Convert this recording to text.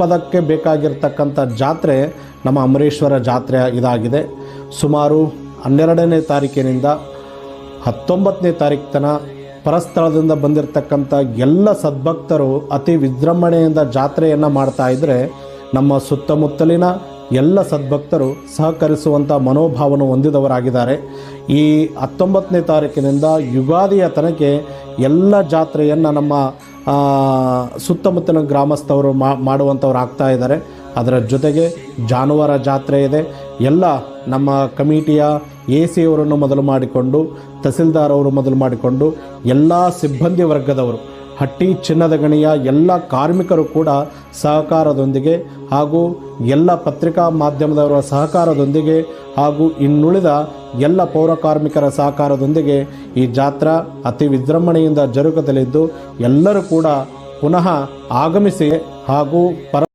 ಪದಕ್ಕೆ ಬೇಕಾಗಿರ್ತಕ್ಕಂಥ ಜಾತ್ರೆ ನಮ್ಮ ಅಮರೇಶ್ವರ ಜಾತ್ರೆ ಇದಾಗಿದೆ. ಸುಮಾರು ಹನ್ನೆರಡನೇ ತಾರೀಕಿನಿಂದ ಹತ್ತೊಂಬತ್ತನೇ ತಾರೀಕು ತನ ಪರಸ್ಥಳದಿಂದ ಬಂದಿರತಕ್ಕಂಥ ಎಲ್ಲ ಸದ್ಭಕ್ತರು ಅತಿ ವಿಜೃಂಭಣೆಯಿಂದ ಜಾತ್ರೆಯನ್ನು ಮಾಡ್ತಾ ಇದ್ದರೆ ನಮ್ಮ ಸುತ್ತಮುತ್ತಲಿನ ಎಲ್ಲ ಸದ್ಭಕ್ತರು ಸಹಕರಿಸುವಂಥ ಮನೋಭಾವನ ಹೊಂದಿದವರಾಗಿದ್ದಾರೆ. ಈ ಹತ್ತೊಂಬತ್ತನೇ ತಾರೀಕಿನಿಂದ ಯುಗಾದಿಯ ತನಕ ಎಲ್ಲ ಜಾತ್ರೆಯನ್ನು ನಮ್ಮ ಆ, ಸುತ್ತಮುತ್ತಲಿನ ಗ್ರಾಮಸ್ಥವರು ಮಾಡುವಂಥವ್ರು ಆಗ್ತಾ ಇದ್ದಾರೆ. ಅದರ ಜೊತೆಗೆ ಜಾನುವಾರ ಜಾತ್ರೆ ಇದೆ. ಎಲ್ಲ ನಮ್ಮ ಕಮಿಟಿಯ ಎ ಸಿ ಅವರನ್ನು ಮೊದಲು ಮಾಡಿಕೊಂಡು ತಹಸೀಲ್ದಾರ್ ಅವರು ಮೊದಲು ಮಾಡಿಕೊಂಡು ಎಲ್ಲ ಸಿಬ್ಬಂದಿ ವರ್ಗದವರು ಹಟ್ಟಿ ಚಿನ್ನದ ಗಣಿಯ ಎಲ್ಲ ಕಾರ್ಮಿಕರು ಕೂಡ ಸಹಕಾರದೊಂದಿಗೆ ಹಾಗೂ ಎಲ್ಲ ಪತ್ರಿಕಾ ಮಾಧ್ಯಮದವರ ಸಹಕಾರದೊಂದಿಗೆ ಹಾಗೂ ಇನ್ನುಳಿದ ಎಲ್ಲ ಪೌರ ಕಾರ್ಮಿಕರ ಸಹಕಾರದೊಂದಿಗೆ ಈ ಜಾತ್ರಾ ಅತಿ ವಿಜೃಂಭಣೆಯಿಂದ ಜರುಗದಲ್ಲಿದ್ದು ಎಲ್ಲರೂ ಕೂಡ ಪುನಃ ಆಗಮಿಸಿ ಹಾಗೂ ಪರ